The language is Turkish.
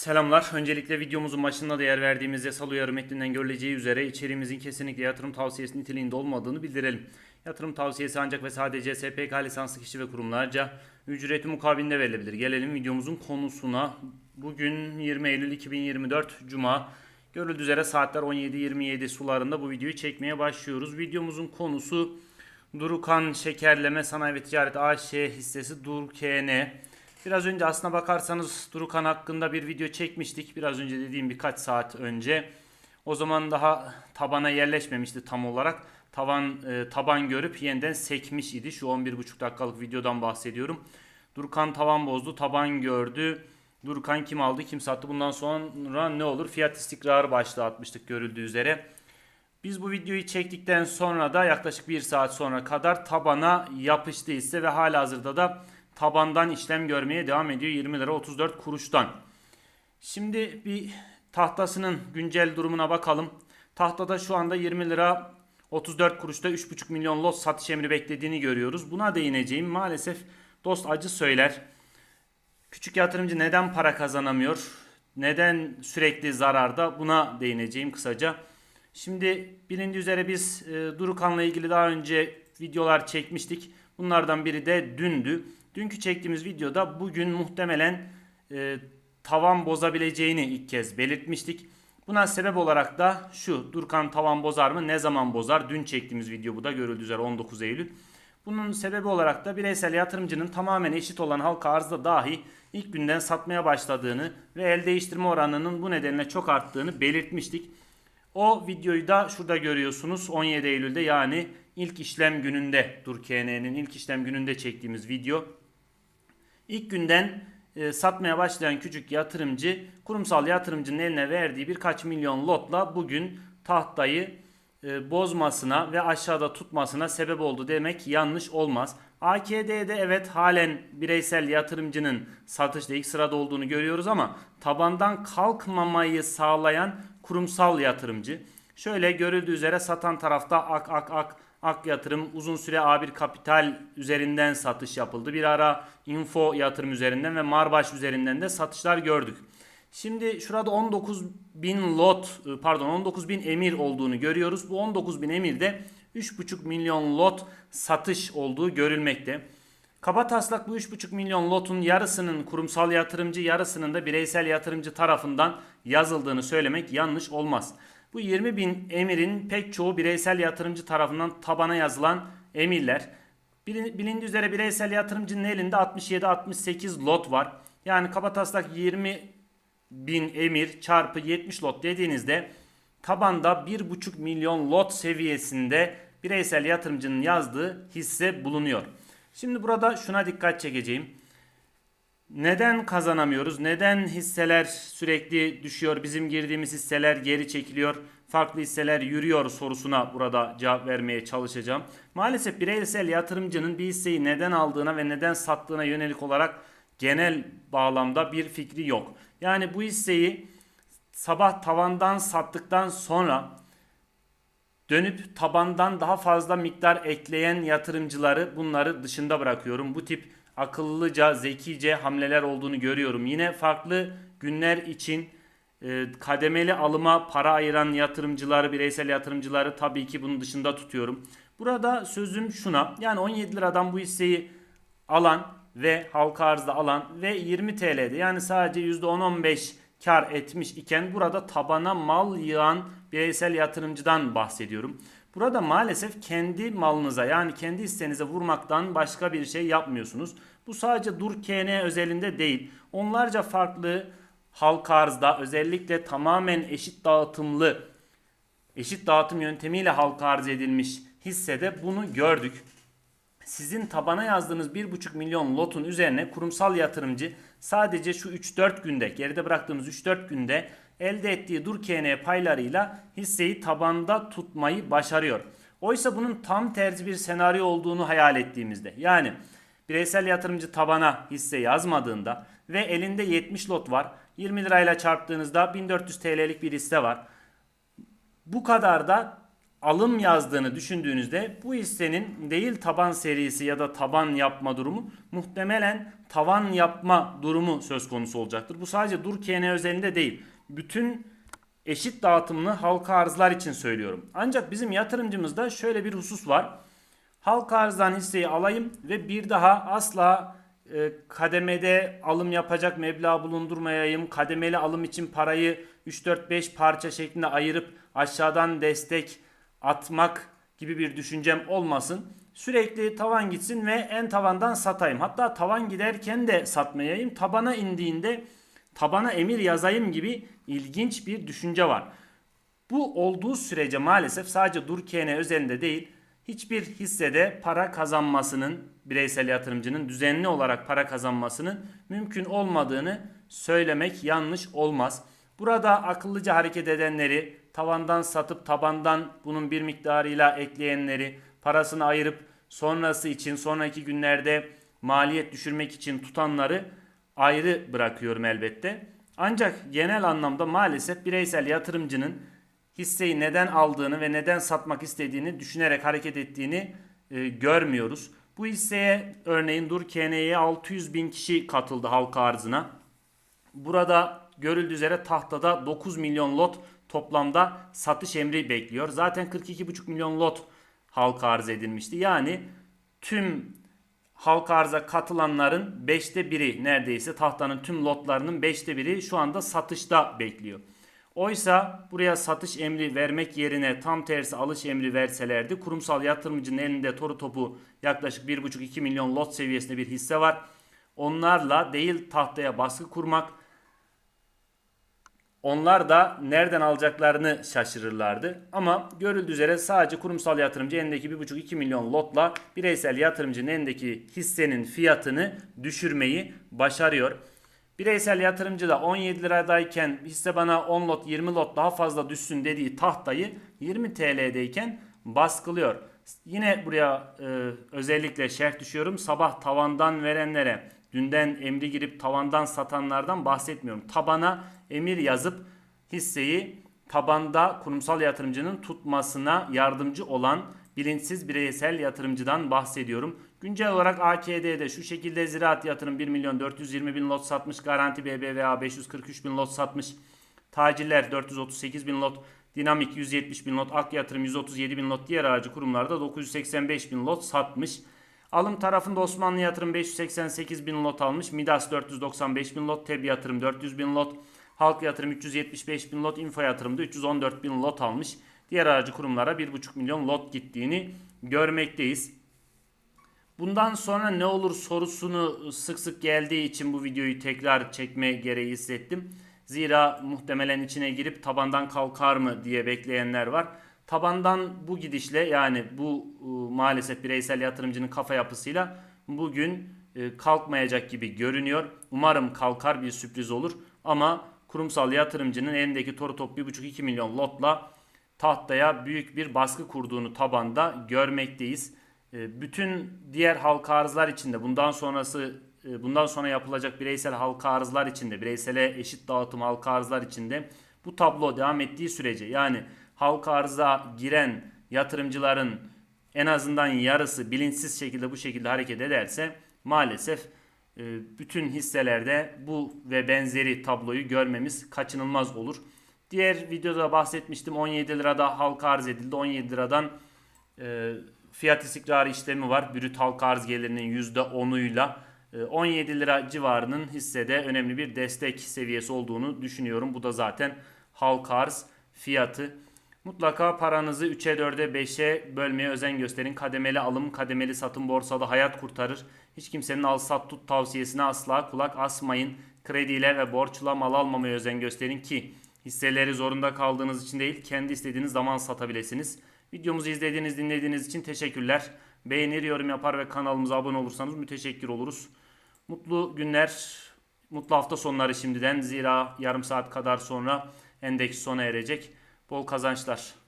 Selamlar. Öncelikle videomuzun başında da yer verdiğimiz yasal uyarı metninden görüleceği üzere içeriğimizin kesinlikle yatırım tavsiyesi niteliğinde olmadığını bildirelim. Yatırım tavsiyesi ancak ve sadece SPK lisanslı kişi ve kurumlarca ücreti mukabilinde verilebilir. Gelelim videomuzun konusuna. Bugün 20 Eylül 2024 Cuma. Görüldüğü üzere saatler 17.27 sularında bu videoyu çekmeye başlıyoruz. Videomuzun konusu Durukan Şekerleme Sanayi ve Ticaret AŞ hissesi DURKN. Biraz önce aslına bakarsanız Durukan hakkında bir video çekmiştik. Biraz önce dediğim birkaç saat önce. O zaman daha tabana yerleşmemişti tam olarak. Tavan e, taban görüp yeniden sekmiş idi. Şu 11,5 dakikalık videodan bahsediyorum. Durkan tavan bozdu, taban gördü. Durkan kim aldı, kim sattı? Bundan sonra ne olur? Fiyat istikrarı başlığı atmıştık görüldüğü üzere. Biz bu videoyu çektikten sonra da yaklaşık bir saat sonra kadar tabana yapıştı ise ve halihazırda da tabandan işlem görmeye devam ediyor 20 lira 34 kuruştan. Şimdi bir tahtasının güncel durumuna bakalım. Tahtada şu anda 20 lira 34 kuruşta 3,5 milyon lot satış emri beklediğini görüyoruz. Buna değineceğim. Maalesef dost acı söyler. Küçük yatırımcı neden para kazanamıyor? Neden sürekli zararda? Buna değineceğim kısaca. Şimdi bilindiği üzere biz e, Durukan'la ilgili daha önce videolar çekmiştik. Bunlardan biri de dündü. Dünkü çektiğimiz videoda bugün muhtemelen e, tavan bozabileceğini ilk kez belirtmiştik. Buna sebep olarak da şu Durkan tavan bozar mı ne zaman bozar? Dün çektiğimiz video bu da görüldüğü üzere 19 Eylül. Bunun sebebi olarak da bireysel yatırımcının tamamen eşit olan halka arzda dahi ilk günden satmaya başladığını ve el değiştirme oranının bu nedenle çok arttığını belirtmiştik. O videoyu da şurada görüyorsunuz 17 Eylül'de yani ilk işlem gününde Durkn'nin ilk işlem gününde çektiğimiz video. İlk günden e, satmaya başlayan küçük yatırımcı kurumsal yatırımcının eline verdiği birkaç milyon lotla bugün tahtayı e, bozmasına ve aşağıda tutmasına sebep oldu demek yanlış olmaz. AKD'de evet halen bireysel yatırımcının satışta ilk sırada olduğunu görüyoruz ama tabandan kalkmamayı sağlayan kurumsal yatırımcı. Şöyle görüldüğü üzere satan tarafta ak ak ak ak yatırım uzun süre A1 kapital üzerinden satış yapıldı. Bir ara info yatırım üzerinden ve Marbaş üzerinden de satışlar gördük. Şimdi şurada 19 bin lot pardon 19 bin emir olduğunu görüyoruz. Bu 19 bin emirde 3,5 milyon lot satış olduğu görülmekte. Kaba taslak bu 3,5 milyon lotun yarısının kurumsal yatırımcı yarısının da bireysel yatırımcı tarafından yazıldığını söylemek yanlış olmaz. Bu 20 bin emirin pek çoğu bireysel yatırımcı tarafından tabana yazılan emirler. Bilindiği üzere bireysel yatırımcının elinde 67-68 lot var. Yani kabataslak 20 bin emir çarpı 70 lot dediğinizde tabanda 1,5 milyon lot seviyesinde bireysel yatırımcının yazdığı hisse bulunuyor. Şimdi burada şuna dikkat çekeceğim. Neden kazanamıyoruz? Neden hisseler sürekli düşüyor? Bizim girdiğimiz hisseler geri çekiliyor. Farklı hisseler yürüyor sorusuna burada cevap vermeye çalışacağım. Maalesef bireysel yatırımcının bir hisseyi neden aldığına ve neden sattığına yönelik olarak genel bağlamda bir fikri yok. Yani bu hisseyi sabah tavandan sattıktan sonra dönüp tabandan daha fazla miktar ekleyen yatırımcıları bunları dışında bırakıyorum. Bu tip akıllıca, zekice hamleler olduğunu görüyorum. Yine farklı günler için e, kademeli alıma para ayıran yatırımcıları, bireysel yatırımcıları tabii ki bunun dışında tutuyorum. Burada sözüm şuna. Yani 17 liradan bu hisseyi alan ve halka arzda alan ve 20 TL'de yani sadece %10-15 kar etmiş iken burada tabana mal yığan bireysel yatırımcıdan bahsediyorum. Burada maalesef kendi malınıza yani kendi hissenize vurmaktan başka bir şey yapmıyorsunuz. Bu sadece Dur KN özelinde değil. Onlarca farklı halka arzda özellikle tamamen eşit dağıtımlı eşit dağıtım yöntemiyle halka arz edilmiş hissede bunu gördük. Sizin tabana yazdığınız 1,5 milyon lotun üzerine kurumsal yatırımcı sadece şu 3-4 günde geride bıraktığımız 3-4 günde elde ettiği dur KN paylarıyla hisseyi tabanda tutmayı başarıyor. Oysa bunun tam tersi bir senaryo olduğunu hayal ettiğimizde yani bireysel yatırımcı tabana hisse yazmadığında ve elinde 70 lot var 20 lirayla çarptığınızda 1400 TL'lik bir hisse var. Bu kadar da alım yazdığını düşündüğünüzde bu hissenin değil taban serisi ya da taban yapma durumu muhtemelen tavan yapma durumu söz konusu olacaktır. Bu sadece Durkheim'e özelinde değil. Bütün eşit dağıtımlı halka arzlar için söylüyorum. Ancak bizim yatırımcımızda şöyle bir husus var. Halka arzdan hisseyi alayım ve bir daha asla e, kademede alım yapacak meblağ bulundurmayayım. Kademeli alım için parayı 3-4-5 parça şeklinde ayırıp aşağıdan destek atmak gibi bir düşüncem olmasın. Sürekli tavan gitsin ve en tavandan satayım. Hatta tavan giderken de satmayayım. Tabana indiğinde tabana emir yazayım gibi ilginç bir düşünce var. Bu olduğu sürece maalesef sadece Durkheim'e özelinde değil, hiçbir hissede para kazanmasının, bireysel yatırımcının düzenli olarak para kazanmasının mümkün olmadığını söylemek yanlış olmaz. Burada akıllıca hareket edenleri, tavandan satıp tabandan bunun bir miktarıyla ekleyenleri, parasını ayırıp sonrası için, sonraki günlerde maliyet düşürmek için tutanları ayrı bırakıyorum elbette. Ancak genel anlamda maalesef bireysel yatırımcının hisseyi neden aldığını ve neden satmak istediğini düşünerek hareket ettiğini e, görmüyoruz. Bu hisseye örneğin Durkheim'e 600 bin kişi katıldı halka arzına. Burada görüldüğü üzere tahtada 9 milyon lot toplamda satış emri bekliyor. Zaten 42,5 milyon lot halka arz edilmişti. Yani tüm halka arza katılanların 5'te biri neredeyse tahtanın tüm lotlarının 5'te biri şu anda satışta bekliyor. Oysa buraya satış emri vermek yerine tam tersi alış emri verselerdi kurumsal yatırımcının elinde toru topu yaklaşık 1,5-2 milyon lot seviyesinde bir hisse var. Onlarla değil tahtaya baskı kurmak onlar da nereden alacaklarını şaşırırlardı. Ama görüldüğü üzere sadece kurumsal yatırımcı elindeki 1,5-2 milyon lotla bireysel yatırımcının elindeki hissenin fiyatını düşürmeyi başarıyor. Bireysel yatırımcı da 17 liradayken hisse bana 10 lot 20 lot daha fazla düşsün dediği tahtayı 20 TL'deyken baskılıyor. Yine buraya e, özellikle şerh düşüyorum. Sabah tavandan verenlere dünden emri girip tavandan satanlardan bahsetmiyorum. Tabana emir yazıp hisseyi tabanda kurumsal yatırımcının tutmasına yardımcı olan bilinçsiz bireysel yatırımcıdan bahsediyorum. Güncel olarak AKD'de şu şekilde ziraat yatırım 1 milyon 420 bin lot satmış. Garanti BBVA 543 bin lot satmış. Taciller 438 bin lot. Dinamik 170 bin lot. Ak yatırım 137 bin lot. Diğer aracı kurumlarda 985 bin lot satmış. Alım tarafında Osmanlı yatırım 588 bin lot almış. Midas 495 bin lot. Teb yatırım 400 bin lot. Halk yatırım 375 bin lot. Info yatırımda 314 bin lot almış. Diğer aracı kurumlara 1,5 milyon lot gittiğini görmekteyiz. Bundan sonra ne olur sorusunu sık sık geldiği için bu videoyu tekrar çekme gereği hissettim. Zira muhtemelen içine girip tabandan kalkar mı diye bekleyenler var. Tabandan bu gidişle yani bu e, maalesef bireysel yatırımcının kafa yapısıyla bugün e, kalkmayacak gibi görünüyor. Umarım kalkar bir sürpriz olur ama kurumsal yatırımcının elindeki toru top 1,5-2 milyon lotla tahtaya büyük bir baskı kurduğunu tabanda görmekteyiz. E, bütün diğer halka arzlar içinde bundan sonrası e, bundan sonra yapılacak bireysel halka arzlar içinde bireysele eşit dağıtım halka arzlar içinde bu tablo devam ettiği sürece yani halka arza giren yatırımcıların en azından yarısı bilinçsiz şekilde bu şekilde hareket ederse maalesef e, bütün hisselerde bu ve benzeri tabloyu görmemiz kaçınılmaz olur. Diğer videoda bahsetmiştim 17 lirada halka arz edildi. 17 liradan fiyat istikrarı işlemi var. Brüt halka arz gelirinin %10'uyla 17 e, lira civarının hissede önemli bir destek seviyesi olduğunu düşünüyorum. Bu da zaten halka arz fiyatı. Mutlaka paranızı 3'e 4'e 5'e bölmeye özen gösterin. Kademeli alım, kademeli satım borsada hayat kurtarır. Hiç kimsenin al sat tut tavsiyesine asla kulak asmayın. Krediyle ve borçla mal almamaya özen gösterin ki hisseleri zorunda kaldığınız için değil kendi istediğiniz zaman satabilirsiniz. Videomuzu izlediğiniz, dinlediğiniz için teşekkürler. Beğenir, yorum yapar ve kanalımıza abone olursanız müteşekkir oluruz. Mutlu günler, mutlu hafta sonları şimdiden. Zira yarım saat kadar sonra endeks sona erecek. Bol kazançlar.